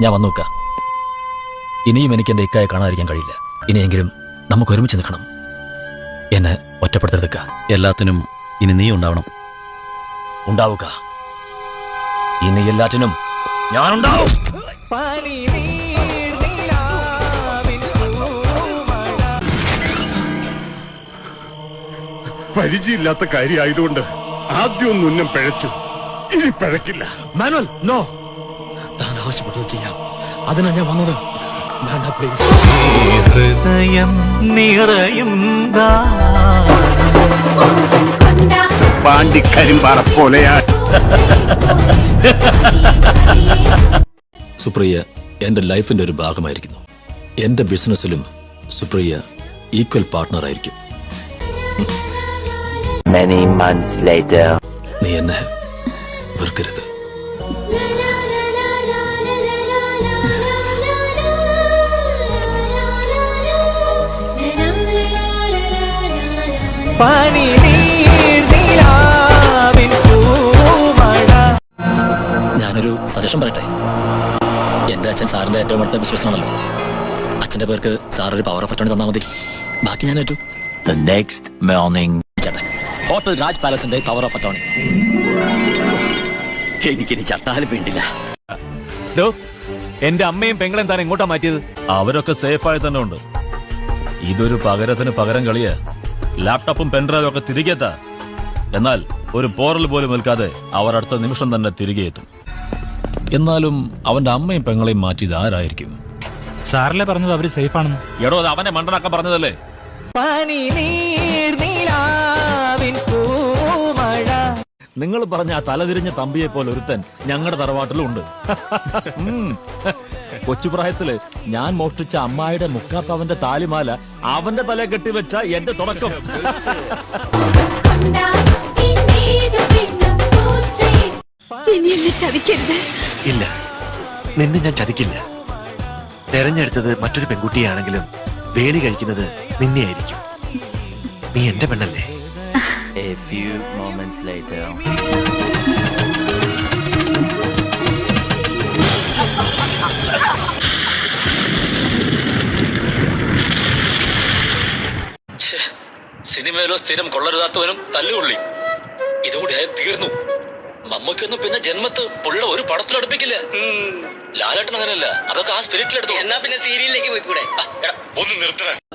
ഞാൻ വന്നു നോക്കാം ഇനിയും എനിക്ക് എന്റെ ഇക്കായെ കാണാതിരിക്കാൻ കഴിയില്ല. ഇനിയെങ്കിലും നമുക്ക് ഒരുമിച്ച് നിൽക്കണം. എന്നെ ഒറ്റപ്പെടുത്തരുതക്ക എല്ലാത്തിനും ഇനി നീ ഉണ്ടാവണം. ഉണ്ടാവുക. ഇനി എല്ലാറ്റിനും ഞാനുണ്ടാവും. പരിചയമില്ലാത്ത കാര്യമായതുകൊണ്ട് ആദ്യം ഒന്ന് ഉന്നം പിഴച്ചു. ഇനി പിഴക്കില്ല. Manual no. താൻ ആവശ്യപ്പെട്ടത് ചെയ്യാം. അതിനാ ഞാൻ വന്നത്. വേണ്ട പ്ലീസ് ഹൃദയം നിറയും പാണ്ടിക്കരിമ്പാറ പോലെയാ. സുപ്രിയ എന്റെ ലൈഫിന്റെ ഒരു ഭാഗമായിരിക്കുന്നു. എന്റെ ബിസിനസ്സിലും സുപ്രിയ ഈക്വൽ പാർട്ട്ണർ ആയിരിക്കും Many months later. നീ എന്നെ വെറുക്കരുത്. ഞാനൊരു സജഷൻ പറയട്ടെ? എന്റെ അച്ഛൻ സാറിന്റെ ഏറ്റവും അടുത്ത വിശ്വസനാണല്ലോ അച്ഛന്റെ പേർക്ക് സാർ ഒരു പവർ ഓഫ് അറ്റോണി തന്നാൽ മതി. ബാക്കി ഞാൻ ഏറ്റു The next morning. ചേട്ടൻ. ഹോട്ടൽ രാജ് പാലസിന്റെ പവർ ഓഫ് അറ്റോണി. എനിക്കിനി ചത്താലും വേണ്ടില്ല. എന്റെ അമ്മയും പെങ്ങളും താൻ എങ്ങോട്ടാ മാറ്റിയത്? അവരൊക്കെ സേഫായി തന്നെ ഉണ്ട്. ഇതൊരു പകരത്തിന് പകരം കളിയാ. ലാപ്ടോപ്പും പെൻഡ്രൈവും ഒക്കെ തിരികെ എത്താ എന്നാൽ ഒരു പോറൽ പോലും നിൽക്കാതെ അവർ അടുത്ത നിമിഷം തന്നെ തിരികെ എത്തും. എന്നാലും അവന്റെ അമ്മയും പെങ്ങളെയും മാറ്റിയത് ആരായിരിക്കും? സാറല്ലേ പറഞ്ഞത് അവർ സേഫ് ആണെന്ന്? എടോ അത് അവനെ മണ്ടനാക്കാൻ പറഞ്ഞതല്ലേ? നിങ്ങൾ പറഞ്ഞ ആ തലതിരിഞ്ഞ തമ്പിയെ പോലെ ഒരുത്തൻ ഞങ്ങളുടെ തറവാട്ടിലുണ്ട്. കൊച്ചുപ്രായത്തിൽ ഞാൻ മോഷ്ടിച്ച അമ്മായിയുടെ മുക്കാപ്പവന്റെ താലിമാല അവന്റെ തലയെ കെട്ടിവെച്ച എന്റെ തുടക്കം. ഇനി എന്നെ ചതിക്കരുത്. ഇല്ല. നിന്നെ ഞാൻ ചതിക്കില്ല. തെരഞ്ഞെടുത്തത് മറ്റൊരു പെൺകുട്ടിയാണെങ്കിലും വേലി കഴിക്കുന്നത് നിന്നെയായിരിക്കും. നീ എന്റെ പെണ്ണല്ലേ? A few moments later. സിനിമയിലോ സ്ഥിരം കൊള്ളരുതാത്തവനും തല്ലുകൊള്ളി. ഇതുകൂടി ആയ തീർന്നു. മമ്മക്കൊന്നും പിന്നെ ജന്മത്ത് പുള്ള ഒരു പടത്തിൽ അടുപ്പിക്കില്ല. ലാലേട്ടൻ അങ്ങനെയല്ല. അതൊക്കെ ആ സ്പിരിറ്റിലെടുത്തു എന്നാ പിന്നെ സീരിയലിലേക്ക് പോയിക്കൂടെ? ഒന്ന് നിർത്തണ